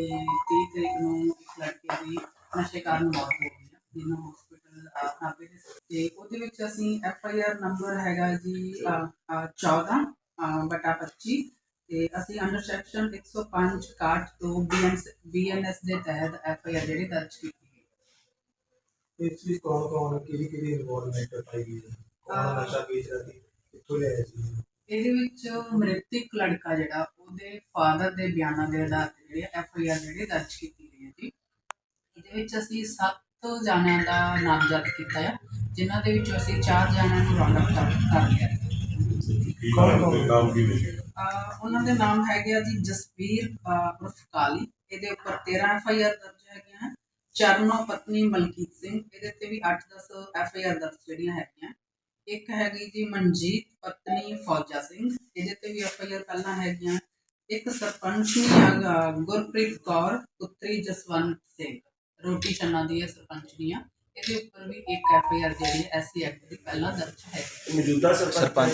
ਕਿ 30 ਤਰੀਕ ਨੂੰ ਲੜਕੇ ਦੀ ਨਸ਼ੇ ਕਾਰਨ ਮੌਤ ਹੋ ਗਈ ਜਿਹਨੂੰ ਹਸਪੀਟਲ ਸੀ। ਤੇ ਉਹਦੇ ਵਿੱਚ ਅਸੀਂ ਐਫ ਆਈ ਆਰ ਨੰਬਰ ਹੈਗਾ ਜੀ ਅ, ਅ, 14 ਅ, ਬਟਾ 25 ਤੇ ਅਸੀਂ ਅੰਡਰ ਸੈਕਸ਼ਨ 105 ਕਾਟ ਤੋਂ ਬੀਐਨਐਸ ਦੇ ਤਹਿਤ ਐਫ ਆਈ ਆਰ ਜਿਹੜੀ ਦਰਜ ਕੀਤੀ ਹੈ ਇਸ ਵਿੱਚ ਕੌਣ ਕੌਣ ਕਿਹਦੀ ਕਿਹਦੀ ਇਨਵੋਲਵਮੈਂਟ ਪਾਈ ਗਈ ਹੈ ਕੌਣ। ਨਸ਼ਾ ਵੇਚ ਰਿਹਾ ਸੀ ਕਿੱਥੋਂ ਲਿਆਇਆ ਸੀ ਇਹਦੇ ਵਿੱਚ ਮ੍ਰਿਤਕ ਲੜਕਾ ਜਿਹੜਾ ਉਹਦੇ ਫਾਦਰ ਦੇ ਬਿਆਨਾਂ ਦੇ ਆਧਾਰ ਤੇ ਜਿਹੜੀ ਐਫ ਆਈ ਆਰ ਜਿਹੜੀ ਦਰਜ ਕੀਤੀ ਗਈ ਹੈ ਜੀ ਇਹਦੇ ਵਿੱਚ ਅਸੀਂ ਸੱਤ ਜਾਣਿਆਂ ਦਾ ਨਾਮਜ਼ਦ ਕੀਤਾ ਹੈ ਜਿਨ੍ਹਾਂ ਦੇ ਵਿੱਚੋਂ ਅਸੀਂ ਚਾਰ ਜਾਣਿਆਂ ਨੂੰ ਰਾਉਂਡ ਅਪ ਕਰ ਲਿਆ। ਨਾਮ ਕੀ ਨੇ ਉਹਨਾਂ ਦੇ ਨਾਮ ਹੈਗੇ ਆ ਜੀ ਜਸਵੀਰ ਉਰਫ ਕਾਲੀ। ਇਹਦੇ ਉੱਪਰ 13 ਐਫ ਆਈ ਆਰ ਦਰਜ ਹੈਗੀਆਂ। ਹੈ। ਚਰਨੋ ਪਤਨੀ ਮਲਕੀਤ ਸਿੰਘ। ਇਹਦੇ ਤੇ ਵੀ 8-10 ਐਫ ਆਈ ਆਰ ਦਰਜ ਜਿਹੜੀਆਂ ਹੈਗੀਆਂ। ਇੱਕ ਹੈਗੀ ਜੀ ਮਨਜੀਤ ਪਤਨੀ ਫੌਜਾ ਸਿੰਘ। ਇਹਦੇ ਤੇ ਵੀ ਐਫ ਆਈ ਆਰ ਪਹਿਲਾਂ ਹੈਗੀਆਂ। ਇੱਕ ਸਰਪੰਚਨੀ ਆ ਗੁਰਪ੍ਰੀਤ ਕੌਰ ਪੁੱਤਰੀ ਜਸਵੰਤ ਸਿੰਘ। ਰੋਟੀ ਛੰਨਾ ਦੀ ਇਹ ਸਰਪੰਚਨੀ ਆ ਇਹਦੇ ਉੱਪਰ ਵੀ ਇੱਕ ਐਫ ਆਈ ਆਰ ਜਿਹੜੀ ਐਸਸੀ ਐਕਟ ਦੀ ਪਹਿਲਾਂ ਦਰਜ ਹੈ। ਮੌਜੂਦਾ ਸਰਪੰਚ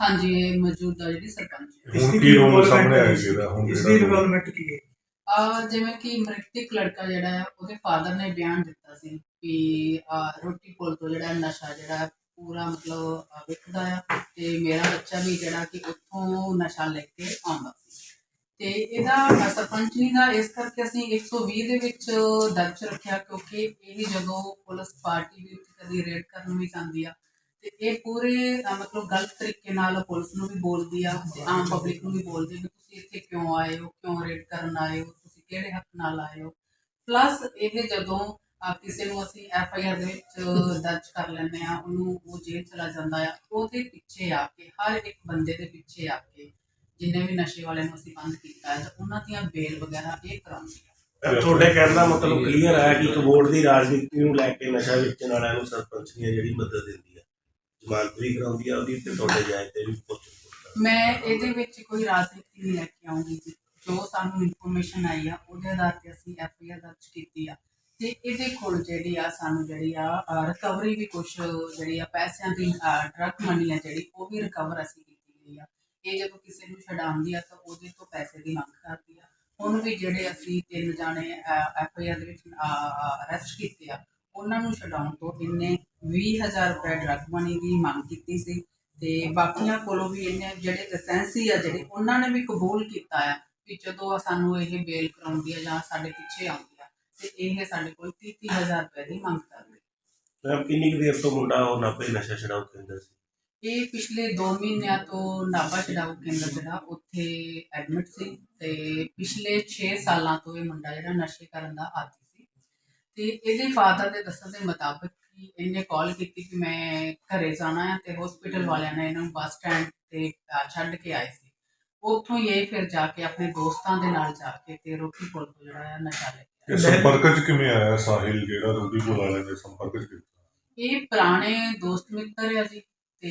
ਹਾਂਜੀ ਇਹ ਮੌਜੂਦਾ ਜਿਹੜੀ ਸਰਪੰਚ ਹੈ। ਹੁਣ ਕੀ ਰੋਲ ਸਾਹਮਣੇ ਆਇਆ ਜੀ ਇਹਦਾ? ਹੁਣ ਇਸ ਜਿਹੜਾ ਦੀ ਰੋਲ- ਇਨਵੋਲਵਮੈਂਟ ਕੀ ਹੈ? ਆ ਜਿਵੇਂ ਕਿ ਮ੍ਰਿਤਕ ਲੜਕਾ ਜਿਹੜਾ ਹੈ ਉਹਦੇ ਫਾਦਰ ਨੇ ਬਿਆਨ ਦਿੱਤਾ ਸੀ ਕਿ ਰੋਟੀ ਪੁਲ ਤੋਂ ਜਿਹੜਾ ਨਸ਼ਾ ਜਿਹੜਾ ਹੈ ਪੂਰਾ ਮਤਲਬ ਵਿਕਦਾ ਆ ਤੇ ਮੇਰਾ ਬੱਚਾ ਵੀ ਜਿਹੜਾ ਕਿ ਉੱਥੋਂ ਨਸ਼ਾ ਲੈ ਕੇ ਆਉਂਦਾ ਤੇ ਇਹਦਾ ਅਹ, ਸਰਪੰਚਨੀ ਦਾ ਇਸ ਕਰਕੇ ਅਸੀਂ 120 ਦੇ ਵਿੱਚ ਦਰਜ ਰੱਖਿਆ ਕਿਉਂਕਿ ਇਹ ਜਦੋਂ ਪੁਲਿਸ ਪਾਰਟੀ ਵੀ ਕਦੀ ਰੇਡ ਕਰਨ ਵੀ ਜਾਂਦੀ ਆ ਤੇ ਇਹ ਪੂਰੇ ਮਤਲਬ ਗਲਤ ਤਰੀਕੇ ਨਾਲ ਪੁਲਿਸ ਨੂੰ ਵੀ ਬੋਲਦੀ ਆ ਤੇ ਆਮ ਪਬਲਿਕ ਨੂੰ ਵੀ ਬੋਲਦੀ ਵੀ ਤੁਸੀਂ ਇੱਥੇ ਕਿਉਂ ਆਏ ਹੋ ਕਿਉਂ ਰੇਡ ਕਰਨ ਆਏ ਹੋ ਤੁਸੀਂ ਕਿਹੜੇ ਹੱਕ ਨਾਲ ਆਏ ਹੋ। ਪਲੱਸ ਇਹ ਜਦੋਂ ਕਿਸੇ ਨੂੰ ਅਸੀਂ ਐਫ ਆਈ ਆਰ ਦੇ ਵਿੱਚ ਦਰਜ ਕਰ ਲੈਂਦੇ ਆ ਉਹਨੂੰ ਉਹ ਜੇਲ੍ਹ ਚਲਾ ਜਾਂਦਾ ਆ ਉਹਦੇ ਪਿੱਛੇ ਆ ਕੇ ਹਰ ਇੱਕ ਬੰਦੇ ਦੇ ਪਿੱਛੇ ਆ ਕੇ ਜਿੰਨੇ ਵੀ ਨਸ਼ੇ ਵਾਲੇ ਨੂੰ ਅਸੀਂ ਬੰਦ ਕੀਤਾ ਹੈ ਤਾਂ ਉਹਨਾਂ ਦੀਆਂ ਬੇਲ ਵਗੈਰਾ ਇਹ ਕਰਾਉਂਦੀ ਆ। ਤੁਹਾਡੇ ਕਹਿਣ ਦਾ ਮਤਲਬ ਕਲੀਅਰ ਹੈ ਕਿ ਇੱਕ ਵੋਟ ਦੀ ਰਾਜਨੀਤੀ ਨੂੰ ਲੈ ਕੇ ਨਸ਼ਾ ਵੇਚਣ ਵਾਲਿਆਂ ਨੂੰ ਸਰਪੰਚ ਨੇ ਜਿਹੜੀ ਮਦਦ ਦਿੰਦੀ ਹੈ ਜਮਾਨਤਰੀ ਕਰਾਉਂਦੀ ਹੈ ਉਹਦੀ ਤੇ ਤੁਹਾਡੇ ਜਾਇ ਤੇ ਵੀ ਪੁੱਛ ਮੈਂ ਇਹਦੇ ਵਿੱਚ ਕੋਈ ਰਾਜਨੀਤੀ ਨਹੀਂ ਲੈ ਕੇ ਆਉਂਗੀ ਜੀ। ਜੋ ਸਾਨੂੰ ਇਨਫੋਰਮੇਸ਼ਨ ਆਈ ਆ ਉਹਦੇ ਆਧਾਰ ਤੇ ਅਸੀਂ ਐਫ ਆਈ ਆਰ ਦਰਜ ਕੀਤੀ ਆ। ਤੇ ਇਹਦੇ ਕੋਲ ਜਿਹੜੀ ਆ ਸਾਨੂੰ ਜਿਹੜੀ ਆ ਰਿਕਵਰੀ ਵੀ ਕੁਝ ਜਿਹੜੀ ਆ ਪੈਸਿਆਂ ਦੀ ਡਰਗ ਮਨੀ ਆ ਜਿਹੜੀ ਉਹ ਵੀ ਰਿਕਵਰ ਅਸੀਂ ਕੀਤੀ ਗਈ ਆ। ਇਹ ਜਦੋਂ ਕਿਸੇ ਨੂੰ ਛਡਾਉਂਦੀ ਆ ਤਾਂ ਉਹਦੇ ਤੋਂ ਪੈਸੇ ਦੀ ਮੰਗ ਕਰਦੀ ਆ। ਹੁਣ ਵੀ ਜਿਹੜੇ ਅਸੀਂ ਤਿੰਨ ਜਾਣੇ ਐਫ ਦੇ ਵਿੱਚ ਅਰੈਸਟ ਕੀਤੇ ਆ, ਉਹਨਾਂ ਨੂੰ ਛਡਾਉਣ ਤੋਂ ਇਹਨੇ 20000 ਰੁਪਏ ਡਰਗ ਮਨੀ ਦੀ ਮੰਗ ਕੀਤੀ ਸੀ ਤੇ ਬਾਕੀਆਂ ਕੋਲੋਂ ਵੀ ਇਹਨੇ ਜਿਹੜੇ ਲਾਇਸੈਂਸੀ ਆ ਜਿਹੜੇ, ਉਹਨਾਂ ਨੇ ਵੀ ਕਬੂਲ ਕੀਤਾ ਆ ਕਿ ਜਦੋਂ ਸਾਨੂੰ ਇਹ ਬੇਲ ਕਰਾਉਂਦੀ ਆ ਜਾਂ ਸਾਡੇ ਪਿੱਛੇ ਆਉਂਦੀ ਆ, ਤੇ ਇਹ ਸਾਡੇ ਕੋਲ 30000 ਰੁਪਏ ਦੀ ਮੰਗ ਕਰਦੀ ਮੈਂ ਕਿੰਨੀ ਦੇਰ ਤੋਂ ਮੁੰਡਾ ਉਹ ਨਾਪੇ ਨਸ਼ਾ ਛਡਾਉ ਕੇਂਦਰ ਸੀ? ਇਹ ਪਿਛਲੇ 2 ਮਹੀਨਿਆਂ ਤੋਂ ਨਾਭਾ ਛਡਾਊ ਕੇਂਦਰ ਜਿਹੜਾ ਉੱਥੇ ਐਡਮਿਟ ਸੀ ਤੇ ਪਿਛਲੇ 6 ਸਾਲਾਂ ਤੋਂ ਇਹ ਮੁੰਡਾ ਜਿਹੜਾ ਨਸ਼ੇ ਕਰਨ ਦਾ ਆਦੀ ਸੀ। ਤੇ ਇਹਦੇ ਫਾਦਰ ਦੇ ਦੱਸਣ ਦੇ ਮੁਤਾਬਕ ਕਿ ਇਹਨੇ ਕਾਲ ਕੀਤੀ ਕਿ ਮੈਂ ਘਰੇ ਜਾਣਾ ਹੈ ਤੇ ਹਸਪੀਟਲ ਵਾਲਿਆਂ ਨੇ ਇਹਨੂੰ ਬੱਸ ਸਟੈਂਡ ਤੇ ਛੱਡ ਕੇ ਆਏ ਸੀ। ਉੱਥੋਂ ਇਹ ਫਿਰ ਜਾ ਕੇ ਆਪਣੇ ਦੋਸਤਾਂ ਦੇ ਨਾਲ ਜਾ ਕੇ ਤੇ ਰੋਟੀ ਪੁਲ ਤੋਂ ਜਿਹੜਾ ਹੈ ਨਸ਼ਾ ਲੈ। ਇਹ ਸੰਪਰਕ ਚ ਕਿਵੇਂ ਆਇਆ ਸਾਹਿਲ ਜਿਹੜਾ ਰੋਦੀ ਕੋਲ ਵਾਲੇ ਦੇ ਸੰਪਰਕ ਚ ਇਹ ਪੁਰਾਣੇ ਦੋਸਤ ਮਿੱਤਰ ਆ ਜੀ। ਤੇ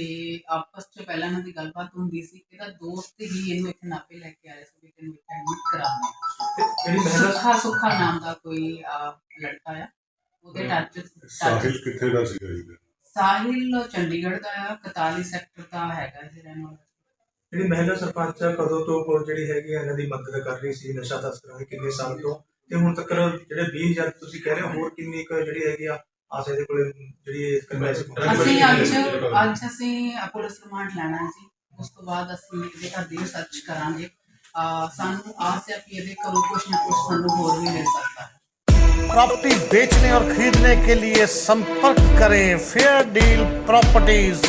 ਆਪਸ ਚ ਪਹਿਲਾਂ ਇਹਨਾਂ ਦੀ ਗੱਲਬਾਤ ਹੁੰਦੀ ਸੀ ਇਹਦਾ ਦੋਸਤ ਹੀ ਇਹਨੂੰ ਇੱਥੇ ਨਾਪੇ ਲੈ ਕੇ ਆਇਆ ਸੀ ਵੀ ਤੈਨੂੰ ਇੱਥੇ ਐਡਮਿਟ ਕਰਾਉਣਾ ਜਿਹੜੀ ਸੁੱਖਾ ਸੁੱਖਾ ਨਾਮ ਦਾ ਕੋਈ ਲੜਕਾ ਆ। ਉਹਦੇ ਟੱਚ ਸਾਹਿਲ ਕਿੱਥੇ ਦਾ ਸੀਗਾ ਜੀ? ਸਾਹਿਲ ਚੰਡੀਗੜ੍ਹ ਦਾ ਆ 41 ਸੈਕਟਰ ਦਾ ਹੈਗਾ ਇਹ ਰਹਿਣ ਵਾਲਾ। ਜਿਹੜੀ ਮਹਿਲਾ ਸਰਪੰਚ ਆ ਕਦੋਂ ਤੋਂ ਕੋਲ ਜਿਹੜੀ ਹੈਗੀ ਆ ਇਹਨਾਂ ਦੀ ਮਦਦ ਕਰ ਰਹੀ ਸੀ ਨਸ਼ਾ ਤਸਕਰਾਂ ਦੀ ਕਿੰਨੇ ਸਾਲ ਤੋਂ? ਤੇ ਹੁਣ ਤੱਕ ਜਿਹੜੇ 20000 ਤੁਸੀਂ ਕਹਿ ਰਹੇ ਹੋ ਹੋਰ ਕਿੰਨੀ ਕੁ ਜਿਹੜੀ ਹੈਗੀ ਆ ਆਸੇ ਦੇ ਕੋਲੇ ਜਿਹੜੀ ਕੰਪੈਸਿਟੀ ਅਸੀਂ ਅੱਜ ਅੱਜ ਅਸੀਂ ਅ, ਪੁਲਿਸ ਰਿਮਾਂਡ ਲੈਣਾ ਹੈ ਜੀ ਉਸ ਤੋਂ ਬਾਅਦ ਅਸੀਂ ਇਹਦੇ ਘਰ ਦੀ ਰਿਸਰਚ ਕਰਾਂਗੇ ਅ, ਸਾਨੂੰ ਆਸ ਹੈ ਕਿ ਇਹਦੇ ਘਰੋਂ ਕੁਝ ਨਾ ਕੁਝ ਸਾਨੂੰ ਹੋਰ ਵੀ ਮਿਲ ਸਕਦਾ ਹੈ प्रॉपर्टी बेचने और खरीदने के लिए संपर्क करें फेयर डील प्रॉपर्टीज